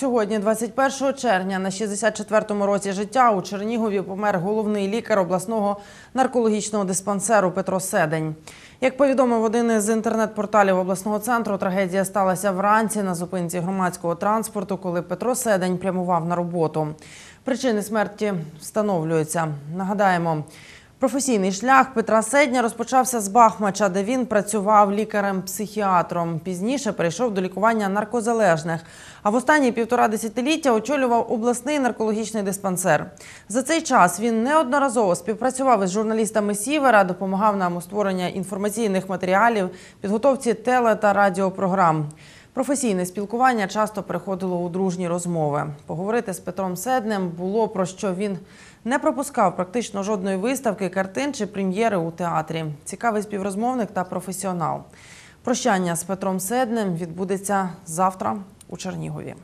Сьогодні, 21 червня, на 64-му році життя у Чернігові помер головний лікар обласного наркологічного диспансеру Петро Седень. Як повідомив один із інтернет-порталів обласного центру, трагедія сталася вранці на зупинці громадського транспорту, коли Петро Седень прямував на роботу. Причини смерті встановлюються. Нагадаємо. Професійний шлях Петра Седня розпочався з Бахмача, де він працював лікарем-психіатром. Пізніше перейшов до лікування наркозалежних. А в останні півтора десятиліття очолював обласний наркологічний диспансер. За цей час він неодноразово співпрацював із журналістами Сівера, допомагав нам у створенні інформаційних матеріалів, підготовці теле та радіопрограм. Професійне спілкування часто переходило у дружні розмови. Поговорити з Петром Седнем було про що він не пропускав практично жодної виставки, картин чи прем'єри у театрі. Цікавий співрозмовник та професіонал. Прощання з Петром Седнем відбудеться завтра у Чернігові.